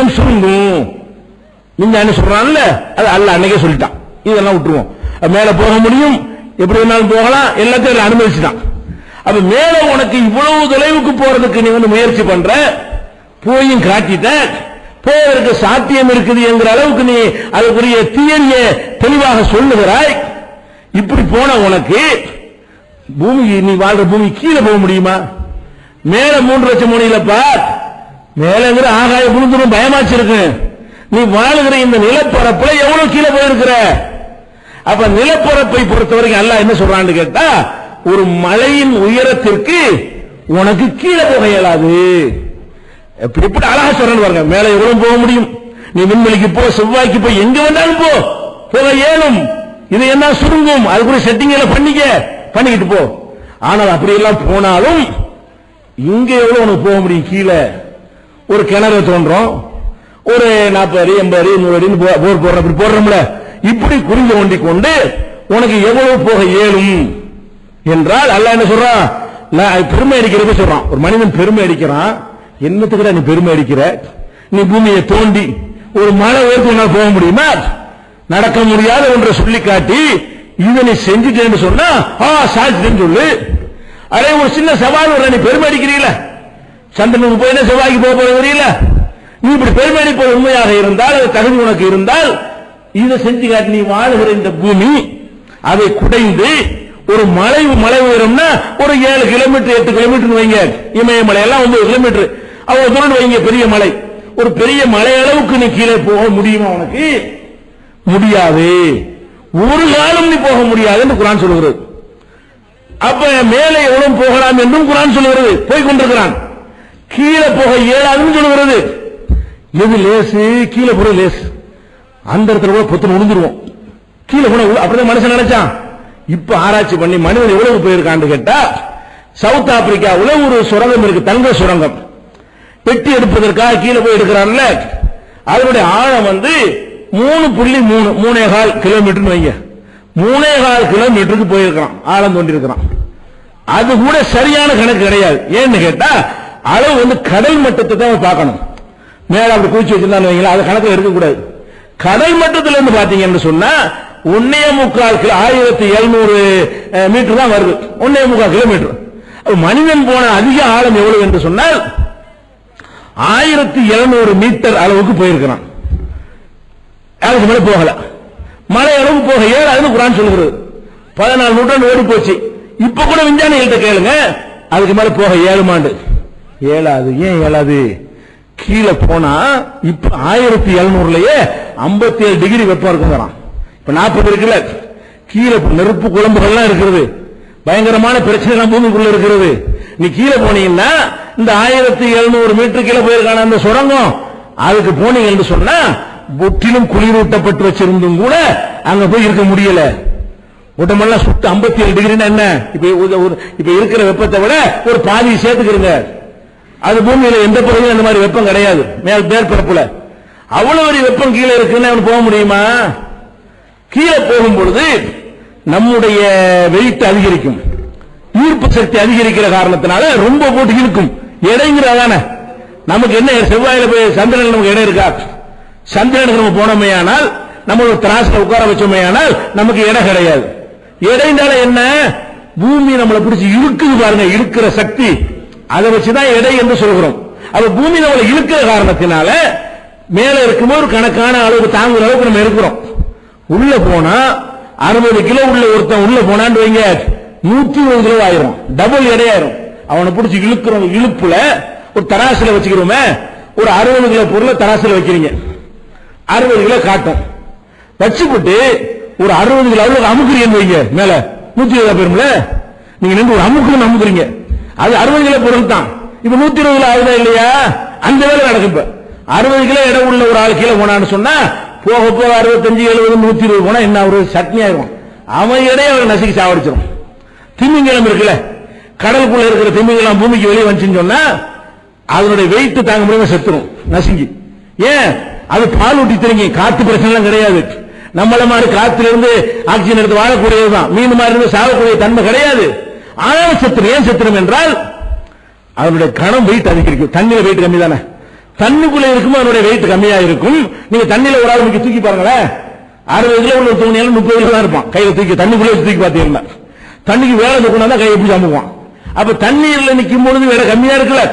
நேரம் சுருங்கும் நீங்க சொல்றான்ல அது அல்ல அன்னைக்கே சொல்லிட்டான். இதெல்லாம் விட்டுருவோம். மேல போக முடியும். எப்படி வேணாலும் போகலாம். எல்லாத்தையும் அனுமதிச்சுட்டான். அப்ப மேல உனக்கு இவ்வளவு தொலைவுக்கு போறதுக்கு நீ வந்து முயற்சி பண்ற? போயும் காட்டிட்ட. போவதற்கு சாத்தியம் இருக்குது என்கிற அளவுக்கு நீ அதுக்குரிய தியரிய தெளிவாக சொல்லுகிறாய். இப்படி போன உனக்கு பூமி நீ வாழ்ற பூமி கீழே போக முடியுமா? மேல மூன்று லட்சம் முடியலப்பா மேலங்கிற ஆகாய புழுந்துரும் பயமாச்சிருக்கு. நீ வாழுகிற இந்த நிலப்பரப்புல எவ்வளவு கீழே போயிருக்கிற? அப்ப நிலப்பரப்பை பொறுத்தவரைக்கும் அல்ல என்ன சொல்றான்னு கேட்டா ஒரு மலையின் உயரத்திற்கு உனக்கு கீழே போக இயலாது. எப்படி எப்படி அழகா சொல்றேன்னு பாருங்க. மேல எவ்வளவு போக முடியும்? நீ விண்வெளிக்கு போ செவ்வாய்க்கு போய் எங்க வேணாலும் போ. போக ஏழும் இது என்ன சுருங்கும்? அதுக்குரிய செட்டிங் எல்லாம் பண்ணிக்க. பண்ணிக்கிட்டு போ. ஆனால் அப்படியெல்லாம் போனாலும் இங்க எவ்வளவு உனக்கு போக முடியும்? கீழே. ஒரு கிணறு தோன்றோம். ஒரு நாற்பது அடி எண்பது அடி நூறு அடி போர் போடுற இப்படி போடுறோம்ல. இப்படி குறிஞ்சு ஒண்டி கொண்டு உனக்கு எவ்வளவு போக இயலும்? என்றால் அல்ல என்ன சொல்றான்? பெருமை அடிக்கிறப்ப சொல்றான். ஒரு மனிதன் பெருமை அடிக்கிறான். என்னத்துக்கிட்ட நீ பெருமை அடிக்கிற? நீ பூமியை தோண்டி ஒரு மழை உயர்த்து உன்னால் போக முடியுமா? நடக்க முடியாத ஒன்றை சொல்லி காட்டி இதை நீ செஞ்சுட்டேன்னு சொன்னா ஆ சாதிச்சிட்டேன்னு சொல்லு. அதே ஒரு சின்ன சவால் வர்ற நீ பெருமை அடிக்கிறீங்களா. சந்திரனுக்கு போய் செவ்வாய்க்கு போக போற தெரியல? நீ இப்படி பெருமை உண்மையாக இருந்தால் அது தகுதி உனக்கு இருந்தால் இதை செஞ்சு காட்டி நீ வாழுகிற இந்த பூமி அதை குடைந்து ஒரு மலை மலை உயரம்னா ஒரு ஏழு கிலோமீட்டர் எட்டு கிலோமீட்டர் வைங்க. இமயமலை எல்லாம் ஒன்பது கிலோமீட்டர். அவ்வளவு தூரம் வைங்க பெரிய மலை. ஒரு பெரிய மலை அளவுக்கு நீ கீழே போக முடியுமா உனக்கு? முடியாது. ஒரு காலம் நீ போக முடியாது என்று குரான் சொல்லுகிறது. அப்ப மேலே எவ்வளவு போகலாம் என்றும் குரான் சொல்லுகிறது. போய் கொண்டிருக்கிறான். கீழே போக இயலாதுன்னு சொல்லுகிறது. எது லேசு? கீழே போற லேசு. அந்த இடத்துல கூட பொத்தன உழுந்துருவோம். கீழே போன அப்படிதான் மனுஷன் நினைச்சான். இப்ப ஆராய்ச்சி பண்ணி மனிதன் எவ்வளவு போயிருக்கான்னு கேட்டா சவுத் ஆப்பிரிக்காவில் ஒரு சுரங்கம் இருக்கு தங்க சுரங்கம். வெட்டி எடுப்பதற்காக கீழே போய் எடுக்கிறான்ல. அதனுடைய ஆழம் வந்து மூணு புள்ளி மூணு மூணே கால் கிலோமீட்டர்னு வைங்க. மூணே கால் கிலோமீட்டருக்கு போயிருக்கிறான். ஆழம் தோண்டி இருக்கிறான் அது கூட சரியான கணக்கு கிடையாது. ஏன்னு கேட்டா அளவு வந்து கடல் மட்டத்தை தான் பார்க்கணும். மேல அப்படி குளிச்சு வச்சிருந்தான்னு வைங்களா அது கணக்கில் இருக்கக்கூடாது கடல் மட்டத்துல இருந்து பாத்தீங்கன்னு சொன்னா ஒன்னே முக்கால் கிலோ ஆயிரத்தி எழுநூறு மீட்டர் தான் வருது. ஒன்னே முக்கால் கிலோமீட்டர். மனிதன் போன அதிக ஆழம் எவ்வளவு என்று சொன்னால் ஆயிரத்தி எழுநூறு மீட்டர் அளவுக்கு போயிருக்கிறான். அதுக்கு மேல போகல. மலை அளவு போக ஏழாதுன்னு குரான் சொல்லுகிறது. பதினாலு நூற்றாண்டு ஓடி போச்சு இப்ப கூட விஞ்ஞானிகள்கிட்ட கேளுங்க அதுக்கு மேல போக ஏழுமாண்டு. ஏழாது ஏன் ஏழாது கீழே போனா இப்ப ஆயிரத்தி எழுநூறுலயே ஐம்பத்தி ஏழு டிகிரி வெப்பம் இருக்குங்கிறான். இப்ப நாற்பது இருக்குல்ல? கீழே நெருப்பு குழம்புகள்லாம் இருக்கிறது பயங்கரமான பிரச்சனை பூமிக்குள்ள இருக்கிறது நீ கீழே போனீங்கன்னா இந்த ஆயிரத்தி எழுநூறு மீட்டர் கீழே போயிருக்கான அந்த சுரங்கம். அதுக்கு போனீங்க என்று சொன்னா முற்றிலும் குளிரூட்டப்பட்டு வச்சிருந்தும் கூட அங்க போய் இருக்க முடியல. உடம்பெல்லாம் சுட்டு 57 ஏழு டிகிரினா என்ன? இப்ப ஒரு- இப்ப இருக்கிற வெப்பத்தை விட ஒரு பாதி சேர்த்துக்கிறீங்க அது பூமியில எந்த பகுதியும் அந்த மாதிரி வெப்பம் கிடையாது. மேல் மேற்பரப்புல. அவ்வளவு ஒரு வெப்பம் கீழே இருக்குன்னு அவன் போக முடியுமா? கீழே போகும் பொழுது நம்முடைய வெயிட் அதிகரிக்கும். ஈர்ப்பு சக்தி அதிகரிக்கிற காரணத்தினால ரொம்ப போட்டு இழுக்கும். இடைங்கிறதான நமக்கு என்ன செவ்வாயில போய் சந்திரன் நமக்கு இடம் இருக்கா? சந்திரனுக்கு நம்ம போனோமே ஆனால் நம்ம திராசில உட்கார வச்சோமே ஆனால் நமக்கு இடம் கிடையாது. எடைந்தால என்ன? பூமி நம்மளை பிடிச்சி இழுக்குது பாருங்க இழுக்கிற சக்தி. அதை வச்சுதான் எடை என்று சொல்கிறோம். அப்ப பூமி நம்மளை இழுக்கிற காரணத்தினால மேல இருக்கும்போது ஒரு கணக்கான அளவுக்கு தாங்குற அளவுக்கு நம்ம இருக்கிறோம். உள்ள போனா அறுபது கிலோ உள்ள ஒருத்தன் உள்ள போனான்னு வைங்க. நூத்தி இருபது கிலோ ஆயிரும். டபுள் எடையாயிரும். அவனை பிடிச்சி இழுக்கிறோம் இழுப்புல ஒரு தராசில வச்சுக்கிறோமே ஒரு அறுபது கிலோ பொருளை தராசில வைக்கிறீங்க. அறுபது கிலோ காட்டும். வச்சுப்பட்டு ஒரு அறுபது கிலோ அளவுக்கு அமுக்குறீங்கன்னு வைங்க. மேல நூத்தி இருபது பேரும்ல. நீங்க நின்று ஒரு அமுக்குன்னு அமுக்குறீங்க. அது அறுபது கிலோ பொருள் தான் இப்ப நூத்தி இருபது கிலோ ஆகுதா இல்லையா? அந்த வேலை நடக்கும் இப்ப. அறுபது கிலோ இடம் உள்ள ஒரு ஆள் கீழே போனான்னு சொன்னா போக போக அறுபத்தஞ்சு எழுபது நூத்தி இருபது போனா என்ன ஒரு சட்னி ஆயிரும். அவன் இடையே அவர் நசுக்கி சாவடிச்சிடும் திமிங்கலம் இருக்குல்ல கடலுக்குள்ள இருக்கிற திமிங்கலம் பூமிக்கு வெளியே வந்துச்சுன்னு சொன்னா அதனுடைய வெயிட் தாங்க முடியாம செத்துரும் நசுங்கி. ஏன்? அது பால் ஊட்டி தெரியுங்க காத்து பிரச்சனை கிடையாது. நம்மள மாதிரி காத்துல இருந்து ஆக்சிஜன் எடுத்து வாழக்கூடியதுதான். மீன் மாதிரி இருந்து சாகக்கூடிய தன்மை கிடையாது. ஆழ சத்திரம் ஏன் சத்திரம் என்றால் அதனுடைய கணம் வெயிட் அதிகரிக்கும். தண்ணியில வெயிட் கம்மி தானே தண்ணிக்குள்ள இருக்கும் அதனுடைய வெயிட் கம்மியா இருக்கும் நீங்க தண்ணியில ஒரு ஆள் நீங்க தூக்கி பாருங்களேன். அறுபது கிலோ உள்ள தூங்கினாலும் முப்பது கிலோ தான் இருப்பான். கையில தூக்கி தண்ணிக்குள்ளே தூக்கி பார்த்தீங்கன்னா தண்ணிக்கு வேலை தூக்கினா தான் கையை எப்படி அமுக்குவான். அப்ப தண்ணீர்ல நிற்கும் பொழுது வேலை கம்மியா இருக்குல்ல?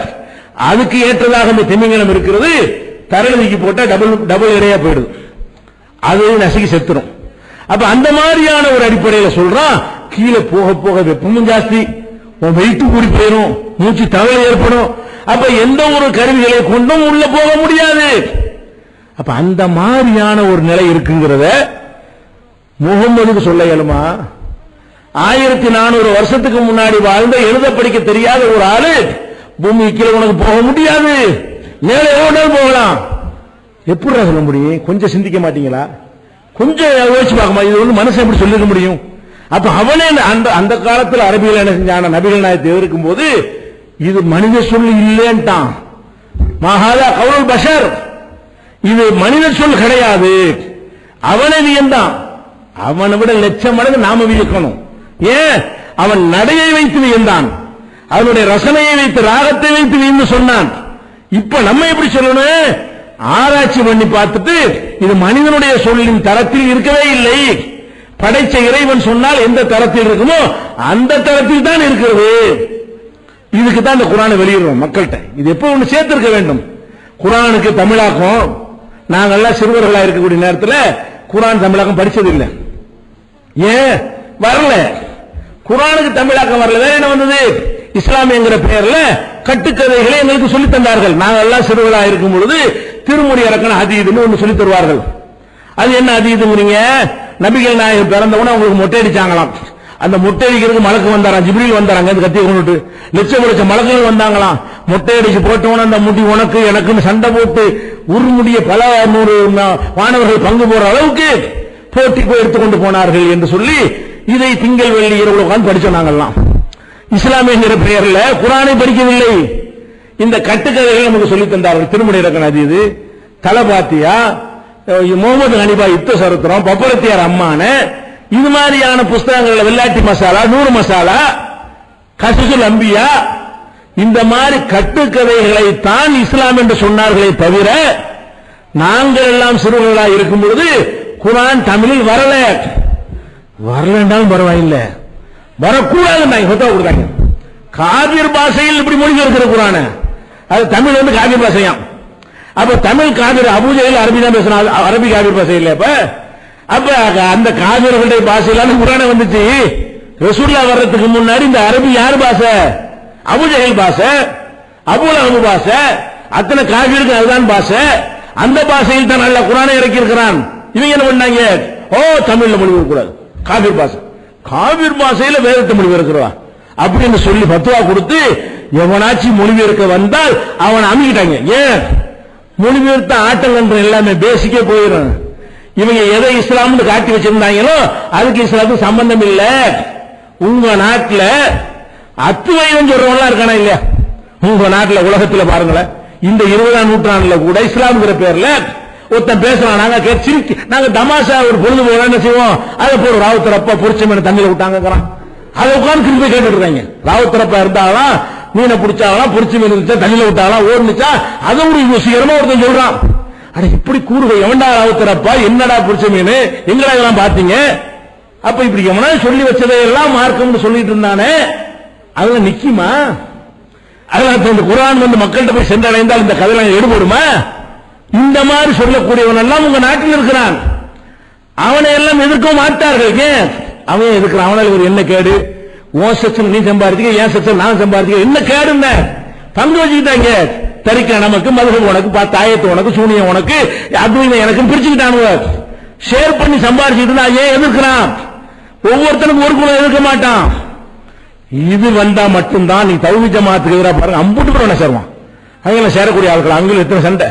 அதுக்கு ஏற்றதாக இந்த திமிங்கலம் இருக்கிறது. தரையில தூக்கி போட்டா டபுள் டபுள் இடையா போயிடுது. அது நசுக்கி செத்துரும். அப்ப அந்த மாதிரியான ஒரு அடிப்படையில சொல்றான் கீழே போக போக வெப்பமும் ஜாஸ்தி உன் வெயிட்டு கூடி போயிடும் மூச்சு தவறு ஏற்படும். அப்ப எந்த ஒரு கருவிகளை கொண்டும் உள்ள போக முடியாது. அப்ப அந்த மாதிரியான ஒரு நிலை இருக்குங்கிறத முகம்மதுக்கு சொல்ல இயலுமா? ஆயிரத்தி நானூறு வருஷத்துக்கு முன்னாடி வாழ்ந்த எழுத படிக்க தெரியாத ஒரு ஆளு பூமி கீழே உனக்கு போக முடியாது. மேலே எவ்வளவு போகலாம். எப்படி சொல்ல முடியும்? கொஞ்சம் சிந்திக்க மாட்டீங்களா? கொஞ்சம் யோசிச்சு பார்க்க இது வந்து மனசை எப்படி சொல்லிட முடியும்? அப்ப அவனே அந்த அந்த காலத்தில் அரபியில் என்ன செஞ்சான? நபிகள் நாயத்தை இருக்கும் போது இது மனித சொல் இல்லைன்ட்டான். மகாதா கவுல் பஷர். இது மனித சொல் கிடையாது. அவனை வியந்தான். அவனை விட லட்சம் மடங்கு நாம வியக்கணும். ஏன்? அவன் நடையை வைத்து வியந்தான். அவனுடைய ரசனையை வைத்து ராகத்தை வைத்து வியந்து சொன்னான். இப்ப நம்ம எப்படி சொல்லணும்? ஆராய்ச்சி பண்ணி பார்த்துட்டு இது மனிதனுடைய சொல்லின் தரத்தில் இருக்கவே இல்லை. படைச்ச இறைவன் சொன்னால் எந்த தரத்தில் இருக்குமோ அந்த தரத்தில் தான் இருக்கிறது. இதுக்கு தான் இந்த குரானை வெளியிடுறோம் மக்கள்கிட்ட. இது எப்போ ஒன்று சேர்த்திருக்க வேண்டும்? குரானுக்கு தமிழாக்கம். நாங்கள்லாம் சிறுவர்களாக இருக்கக்கூடிய நேரத்தில் குரான் தமிழாக்கம் படிச்சது இல்லை ஏன்? வரல. குரானுக்கு தமிழாக்கம் வரல. வேற என்ன வந்தது? இஸ்லாமியங்கிற பெயர்ல கட்டுக்கதைகளை எங்களுக்கு சொல்லித் தந்தார்கள். நாங்கள் எல்லாம் இருக்கும் பொழுது திருமுறை இறக்கணும் அதீதுன்னு ஒன்று சொல்லி தருவார்கள். அது என்ன அதீதுங்கிறீங்க நபிகள் நாயகர் பிறந்தவன அவங்களுக்கு மொட்டை அடிச்சாங்களாம். அந்த மொட்டை அடிக்கிறதுக்கு மலக்கு வந்தாராம் ஜிப்ரில் வந்தாராங்க அந்த கத்தியை கொண்டுட்டு. லட்சம் லட்சம் மலக்குகள் வந்தாங்களாம். மொட்டை அடிச்சு போட்டவன அந்த முடி உனக்கு எனக்குன்னு சண்டை போட்டு உருமுடிய பல நூறு மாணவர்கள் பங்கு போற அளவுக்கு போட்டி போய் எடுத்துக்கொண்டு போனார்கள் என்று சொல்லி இதை திங்கள் வெள்ளி இரவு உட்காந்து படிச்சோம் நாங்கள்லாம். இஸ்லாமியங்கிற பெயர்ல குரானை படிக்கவில்லை. இந்த கட்டுக்கதைகள் நமக்கு சொல்லித் தந்தார்கள். திருமணி இறக்கணும் அது இது. தலை பாத்தியா முகமது ஹனிபா யுத்த சரித்திரம் பப்பரத்தியார் அம்மான இது மாதிரியான புஸ்தகங்கள்ல வெள்ளாட்டி மசாலா நூறு மசாலா கசுசுல் அம்பியா இந்த மாதிரி கட்டுக்கதைகளை தான் இஸ்லாம் என்று சொன்னார்களே தவிர நாங்கள் எல்லாம் சிறுவர்களாக இருக்கும் பொழுது குரான் தமிழில் வரல. வரலன்றாலும் பரவாயில்லை. வரக்கூடாது நாங்க கொடுத்தாங்க காவிர் பாஷையில் இப்படி மொழிபெயர்க்கிற குரான. அது தமிழ் வந்து காவிர் பாஷையான் அப்ப தமிழ் காவிர் அபுஜையில் அரபி தான் பேசுறான். அரபி காவிர் பாசை இல்ல அப்ப. அப்ப அந்த காவிர்களுடைய பாசையிலான குரான வந்துச்சு. ரசூல்லா வர்றதுக்கு முன்னாடி இந்த அரபி யார் பாச அபுஜஹில் பாச அபுல் அபு பாச அத்தனை காவிருக்கு அதுதான் பாச அந்த பாசையில் தான் நல்ல குரானை இறக்கி இருக்கிறான் இவங்க என்ன பண்ணாங்க? ஓ தமிழ்ல மொழி கூடாது காவிர் பாச காவிர் பாசையில வேதத்தை மொழிபெயர்க்கிறவா அப்படின்னு சொல்லி பத்துவா கொடுத்து எவனாச்சும் மொழிபெயர்க்க வந்தால் அவனை அமைக்கிட்டாங்க. ஏன்? மொழிபெயர்த்த ஆட்டங்கள் எல்லாமே பேசிக்கே போயிடும். இவங்க எதை இஸ்லாம்னு காட்டி வச்சிருந்தாங்களோ அதுக்கு இஸ்லாத்துக்கு சம்பந்தம் இல்ல. உங்க நாட்டில் அத்துவைதம் சொல்றவங்களா இருக்கானா இல்லையா? உங்க நாட்டில் உலகத்தில் பாருங்களேன். இந்த இருபதாம் நூற்றாண்டுல கூட இஸ்லாம்ங்கிற பேர்ல ஒருத்தன் பேசுறான் நாங்க கே- நாங்க தமாஷா ஒரு பொழுது போல என்ன செய்வோம்? அதை போய் ராவுத்தரப்பா பொறிச்ச தண்ணியில விட்டாங்க அதை உட்காந்து திருப்பி கேட்டுட்டு இருக்காங்க. ராவுத்தரப்பா இருந்தாலும் மீனை பிடிச்சாலாம் பொறிச்சு மீன் இருந்துச்சா தண்ணியில விட்டாலாம் ஓடுனுச்சா அதை ஒரு யோசிக்கிறமா ஒருத்தன் சொல்றான். அட இப்படி கூறுக எவன்டா ராவுத்தரப்பா என்னடா பிடிச்ச மீன்? எங்கடா இதெல்லாம் பாத்தீங்க அப்ப இப்படி எவனா சொல்லி வச்சதை எல்லாம் மார்க்கம்னு சொல்லிட்டு இருந்தானே. அதெல்லாம் நிக்குமா? அதெல்லாம் இந்த குரான் வந்து மக்கள்கிட்ட போய் சென்றடைந்தால் இந்த கதையெல்லாம் எடுபடுமா? இந்த மாதிரி சொல்லக்கூடியவன் எல்லாம் உங்க நாட்டில் இருக்கிறான். அவனை எல்லாம் எதிர்க்க மாட்டார்கள். ஏன்? அவன் எதிர்க்கிறான். அவனால் ஒரு என்ன கேடு? உன் செக்ஷன் நீ சம்பாதிக்க என் செக்ஷன் நான் சம்பாதிக்க என்ன கேடு என்ன? பங்கு வச்சுக்கிட்டாங்க தரிக்க நமக்கு மதுகம் உனக்கு தாயத்து உனக்கு சூனியம் உனக்கு அத்வைதம் எனக்கு பிரிச்சுக்கிட்டானுங்க ஷேர் பண்ணி சம்பாதிச்சுட்டு இருந்தா ஏன் எதிர்க்கிறான்? ஒவ்வொருத்தனுக்கும் ஒரு குலம் எதிர்க்க மாட்டான். இது வந்தா மட்டும்தான் நீ தௌஹி ஜமாத்துக்கு எதிராக பாருங்க அம்புட்டு பேர் என்ன சேருவான் அவங்க சேரக்கூடிய ஆட்கள் அங்கே எத்தனை சண்டை?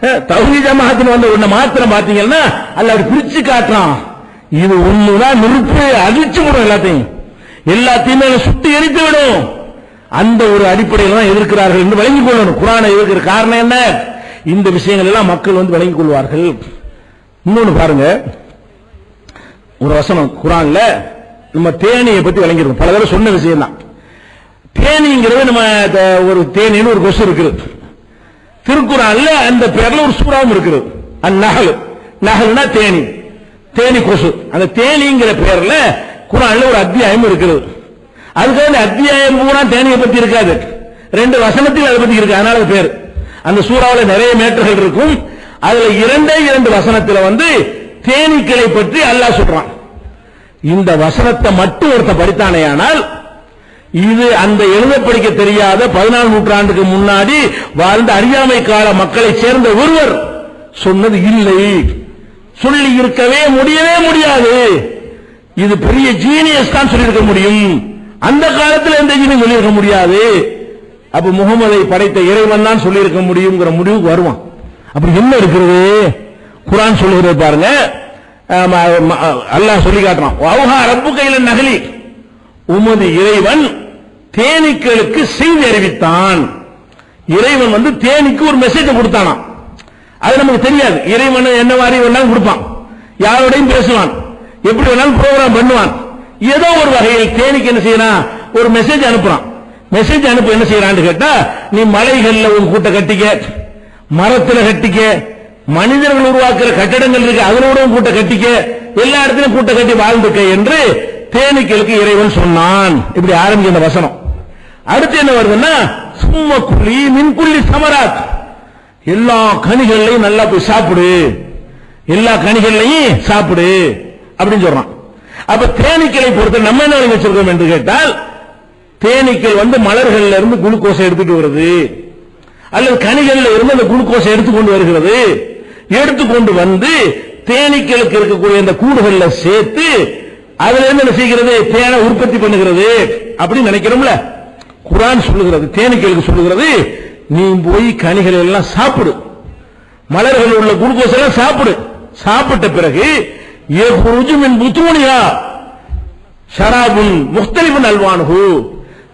அஹ், தௌஹி ஜமாத்துன்னு வந்த உன்னை மாத்திரம் பாத்தீங்கன்னா அல்ல அப்படி பிரிச்சு காட்டுறான். இது ஒண்ணுதான் நெருப்பு அழிச்சு விடும் எல்லாத்தையும். எல்லாத்தையுமே அதை சுட்டு எரித்து விடும். அந்த ஒரு அடிப்படையில் தான் எதிர்க்கிறார்கள் என்று விளங்கிக் கொள்ளணும். குரானை எதிர்க்கிற காரணம் என்ன? இந்த விஷயங்கள் எல்லாம் மக்கள் வந்து விளங்கிக் கொள்வார்கள். இன்னொன்னு பாருங்க. ஒரு வசனம் குரான்ல நம்ம தேனியை பத்தி விளங்கிருக்கோம் பல தடவை சொன்ன விஷயம் தான் தேனிங்கிறது நம்ம த- ஒரு தேனின்னு ஒரு கொசு இருக்குது. திருக்குறான்ல அந்த பேர்ல ஒரு சூறாவும் இருக்கிறது அந்நகல். நகல்னா தேனி. தேனி கொசு. அந்த தேனிங்கிற பேர்ல குரான்ல ஒரு அத்தியாயம் இருக்கிறது அதுக்காக அந்த அத்தியாயம் பூரா தேனியை பத்தி இருக்காது. ரெண்டு வசனத்தில் அதை பத்தி இருக்கு. அதனால பேர். அந்த சூறாவில நிறைய மேட்டர்கள் இருக்கும். அதுல இரண்டே இரண்டு வசனத்துல வந்து தேனீக்களை பற்றி அல்லாஹ் சொல்றான். இந்த வசனத்தை மட்டும் ஒருத்த படித்தானேயானால் இது அந்த எழுத படிக்க தெரியாத பதினாலு நூற்றாண்டுக்கு முன்னாடி வாழ்ந்த அறியாமை கால மக்களை சேர்ந்த ஒருவர் சொன்னது இல்லை. சொல்லி இருக்கவே முடியவே முடியாது. இது பெரிய ஜீனியஸ் தான் சொல்லியிருக்க முடியும். அந்த காலத்தில் எந்த ஜீனியும் சொல்லியிருக்க முடியாது. அப்ப முகமதை படைத்த இறைவன் தான் சொல்லியிருக்க முடியுங்கிற முடிவுக்கு வருவான். அப்படி என்ன இருக்கிறது? குரான் சொல்லுகிறது பாருங்க. ம- அல்லாஹ் சொல்லி காட்டுறான். அவஹா ரப்பு கையில நகலி. உமது இறைவன் தேனீக்களுக்கு செய்தி அறிவித்தான். இறைவன் வந்து தேனிக்கு ஒரு மெசேஜ் கொடுத்தானா அது நமக்கு தெரியாது. இறைவன் என்ன மாதிரி வேணாலும் கொடுப்பான். யாரோடையும் பேசுவான் எப்படி வேணாலும் ப்ரோக்ராம் பண்ணுவான். ஏதோ ஒரு வகையில் தேனிக்கு என்ன செய்யறான்? ஒரு மெசேஜ் அனுப்புறான். மெசேஜ் அனுப்ப என்ன செய்யறான்னு கேட்டா நீ மலைகள்ல ஒரு கூட்ட கட்டிக்க மரத்துல கட்டிக்க மனிதர்கள் உருவாக்குற கட்டடங்கள் இருக்கு அதனோட கூட்ட கட்டிக்க எல்லா இடத்திலும் கூட்ட கட்டி வாழ்ந்துக்க என்று தேனீக்களுக்கு இறைவன் சொன்னான். இப்படி ஆரம்பிக்கிற வசனம். அடுத்து என்ன வருதுன்னா சும்ம குழி மின்குள்ளி சமராத். எல்லா கனிகள்லையும் நல்லா போய் சாப்பிடு. எல்லா கனிகள்லையும் சாப்பிடு. அப்படின்னு சொல்றான். அப்ப தேனீக்களை பொறுத்த நம்ம என்ன வச்சிருக்கோம் என்று கேட்டால் தேனீக்கள் வந்து மலர்கள்ல இருந்து குளுக்கோஸை எடுத்துட்டு வருது. அல்லது கனிகள்ல இருந்து அந்த குளுக்கோஸை எடுத்துக்கொண்டு வருகிறது. எடுத்துக்கொண்டு வந்து தேனீக்களுக்கு இருக்கக்கூடிய அந்த கூடுகள்ல சேர்த்து அதுல இருந்து என்ன செய்கிறது? தேனை உற்பத்தி பண்ணுகிறது. அப்படின்னு நினைக்கிறோம்ல? குரான் சொல்லுகிறது தேனீக்களுக்கு சொல்லுகிறது நீ போய் கனிகளை எல்லாம் சாப்பிடு. மலர்கள் உள்ள குளுக்கோஸ் எல்லாம் சாப்பிடு. சாப்பிட்ட பிறகு يخرج من بطونها ஷராபுன் முக்தலிபுன் அல்வானுகு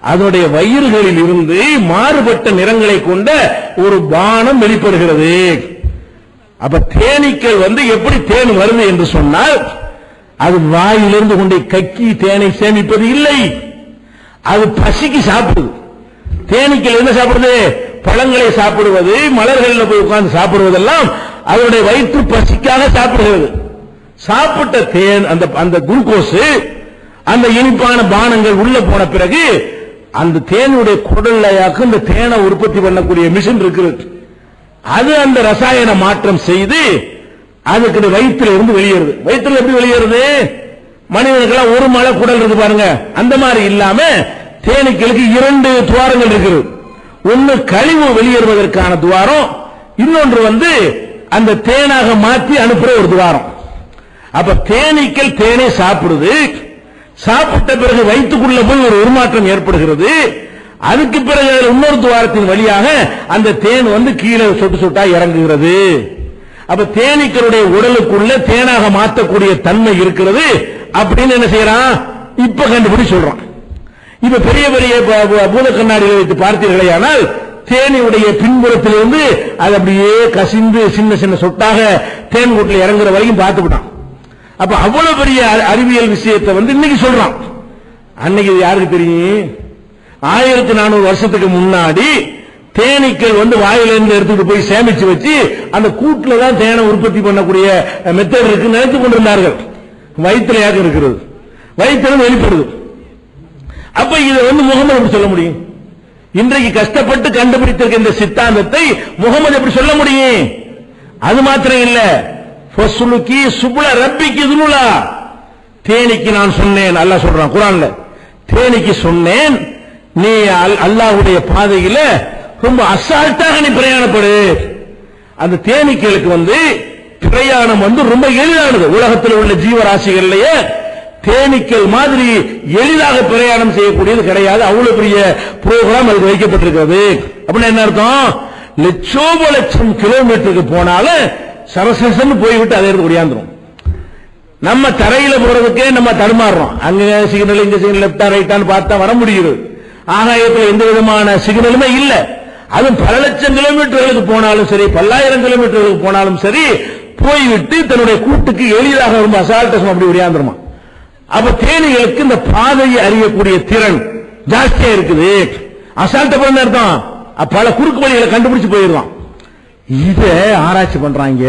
அதனுடைய வயிறுகளில் இருந்து மாறுபட்ட நிறங்களை கொண்ட ஒரு பானம் வெளிப்படுகிறது. அப்ப தேனீக்கள் வந்து எப்படி தேன் வருது என்று சொன்னால் அது வாயிலிருந்து கொண்டே கக்கி தேனை சேமிப்பது இல்லை. அது பசிக்கு சாப்பிடுது. தேனீக்கள் என்ன சாப்பிடுது? பழங்களை சாப்பிடுவது மலர்களில் போய் உட்கார்ந்து சாப்பிடுவதெல்லாம் அதனுடைய வயிற்று பசிக்காக சாப்பிடுகிறது. சாப்பிட்ட தேன் அந்த அந்த குளுக்கோஸ் அந்த இனிப்பான பானங்கள் உள்ள போன பிறகு அந்த தேனுடைய குடல்லையாக்கு இந்த தேனை உற்பத்தி பண்ணக்கூடிய மிஷின் இருக்கிறது. அது அந்த ரசாயன மாற்றம் செய்து அதுக்கு வயிற்றுல இருந்து வெளியேறுது. வயிற்றுல எப்படி வெளியேறுது? மனிதனுக்கெல்லாம் ஒரு மழை குடல் இருக்கு பாருங்க. அந்த மாதிரி இல்லாம தேனீக்களுக்கு இரண்டு துவாரங்கள் இருக்குது. ஒன்னு கழிவு வெளியேறுவதற்கான துவாரம் இன்னொன்று வந்து அந்த தேனாக மாற்றி அனுப்புற ஒரு துவாரம். அப்ப தேனீக்கள் தேனை சாப்பிடுது. சாப்பிட்ட பிறகு வயிற்றுக்குள்ள போய் ஒரு உருமாற்றம் ஏற்படுகிறது. அதுக்கு பிறகு இன்னொரு துவாரத்தின் வழியாக அந்த தேன் வந்து கீழே சொட்டு சொட்டா இறங்குகிறது. அப்ப தேனீக்களுடைய உடலுக்குள்ள தேனாக மாற்றக்கூடிய தன்மை இருக்கிறது. அப்படின்னு என்ன செய்யறான்? இப்ப கண்டுபிடி சொல்றான். இப்ப பெரிய பெரிய ப- பூத கண்ணாடிகளை வைத்து பார்த்தீர்களே ஆனால் தேனியுடைய பின்புறத்திலிருந்து அது அப்படியே கசிந்து சின்ன சின்ன சொட்டாக தேன் கூட்டில் இறங்குற வரைக்கும் பார்த்துவிட்டான் அப்ப அவ்வளவு பெரிய அறி- அறிவியல் விஷயத்தை வந்து இன்னைக்கு சொல்றான். அன்னைக்கு யாருக்கு தெரியும்? ஆயிரத்தி நானூறு வருஷத்துக்கு முன்னாடி தேனீக்கள் வந்து வாயிலிருந்து எடுத்துட்டு போய் சேமிச்சு வச்சு அந்த கூட்டுல தான் தேனை உற்பத்தி பண்ணக்கூடிய மெத்தட் இருக்கு நினைத்துக் கொண்டிருந்தார்கள். வயிற்றுல யாருக்கு இருக்கிறது? வயிற்றுல வெளிப்படுது. அப்ப இதை வந்து முகமது எப்படி சொல்ல முடியும்? இன்றைக்கு கஷ்டப்பட்டு கண்டுபிடித்திருக்க இந்த சித்தாந்தத்தை முகமது எப்படி சொல்ல முடியும்? அது மாத்திரம் இல்லை. ஃபஸ்லுக்கி சுபுல ரப்பிக்கு துலுலா தேனிக்கு நான் சொன்னேன் அல்லாஹ் சொல்றான் குரான்ல. தேனிக்கு சொன்னேன் நீ அல்- அல்லாஹ்வுடைய பாதையில ரொம்ப அசால்ட்டாக நீ பிரயாணப்படு. அந்த தேனீக்களுக்கு வந்து பிரயாணம் வந்து ரொம்ப எளிதானது. உலகத்தில் உள்ள ஜீவராசிகள்லயே தேனீக்கள் மாதிரி எளிதாக பிரயாணம் செய்யக்கூடியது கிடையாது. அவ்வளவு பெரிய புரோகிராம் அதுக்கு வைக்கப்பட்டிருக்கிறது. அப்படின்னு என்ன அர்த்தம்? லட்சோப லட்சம் கிலோமீட்டருக்கு போனாலும் சரசரசன்னு போய்விட்டு அதை எடுத்து ஒடியாந்துரும். நம்ம தரையில போறதுக்கே நம்ம தடுமாறுறோம். அங்க சிக்னல் இங்க சிக்னல் லெப்டா ரைட்டான்னு பார்த்தா வர முடியுது. ஆகாயத்துல எந்த விதமான சிக்னலுமே இல்ல. அதுவும் பல லட்சம் கிலோமீட்டர்களுக்கு போனாலும் சரி பல்லாயிரம் கிலோமீட்டர்களுக்கு போனாலும் சரி போய்விட்டு தன்னுடைய கூட்டுக்கு எளிதாக ரொம்ப அசால்ட்டசம் அப்படி உரியாந்துருமா அப்ப தேனிகளுக்கு இந்த பாதையை அறியக்கூடிய திறன் ஜாஸ்தியா இருக்குது. அசால்ட்ட பண்ண அர்த்தம் பல குறுக்கு வழிகளை கண்டுபிடிச்சு போயிடுவான் இதை ஆராய்ச்சி பண்றாங்க.